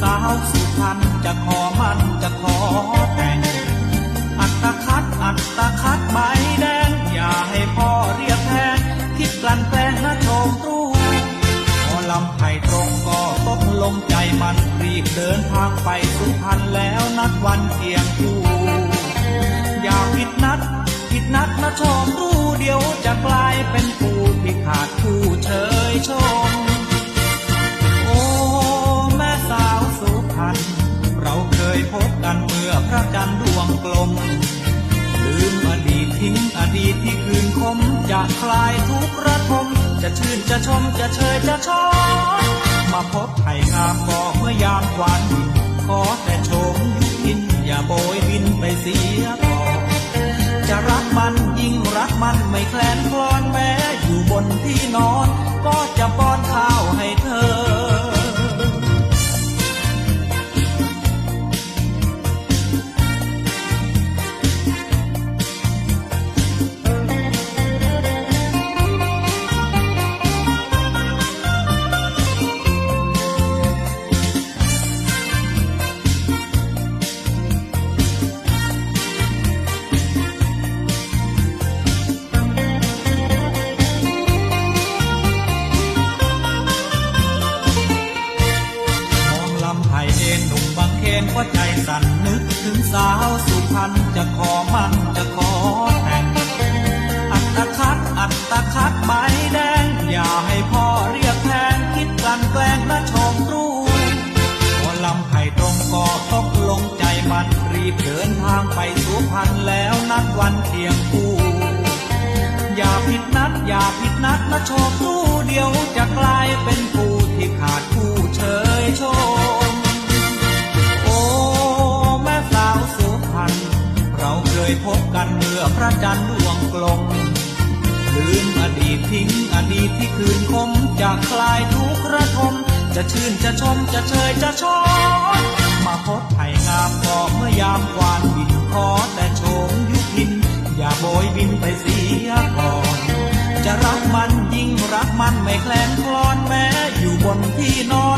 สาวสุพรรณจะขอมันจะขอแต่ง อัตคัดอัตคัดใบแดง อย่าให้พ่อเรียกแพงคิดกลั่นแกล้งนะโชมรู้พอลำไผ่ตรงก็ตกลงใจมันรีบเดินทางไปสุพรรณแล้วนัดวันเที่ยงคู่อย่าผิดนัด ผิดนัดนะชมรู้เดี๋ยวจะกลายเป็นผู้ที่ขาดผู้ เราเคยพบกันเมื่อพระจันทร์ดวงกลม ลืมอดีตทิ้งอดีตที่คืนคม จะคลายทุกระทม จะชื่นจะชมจะเชยจะชอบมาพบไผ่งามก็เมื่อยามวันขอแต่ชมยุพิน อย่าโบยบินไปเสียก่อนจะรักมันยิ่งรักมันไม่แคลนคลอนแม้อยู่บนที่นอนก็ สาวสุพรรณจะขอมันจะขอแต่งอัตคัดอัตคัดใบแดง อย่าให้พ่อเรียกแทนคิดกลั่นแกล้งนะชมรู้พอลำไผ่ตรงก็ตกลงใจมันรีบเดินทางไปสุพรรณแล้วนัดวันเที่ยงคู่อย่าผิดนัดอย่าผิดนัดนะโชครู้เดียวจะกลายเป็น ยพบกันเมื่อพระจันทร์ดวงกลมลืมอดีตทิ้งอดีตที่คืนคมจะคลายทุกข์ระทม จะชื่นจะชมจะเชยจะชอบมาพบไผ่งามก็เมื่อยามควานบินขอแต่โชมยุพิน อย่าโบยบินไปเสียก่อน จะรักมันยิ่งรักมันไม่แคลนคลอนแม้อยู่บนที่นอน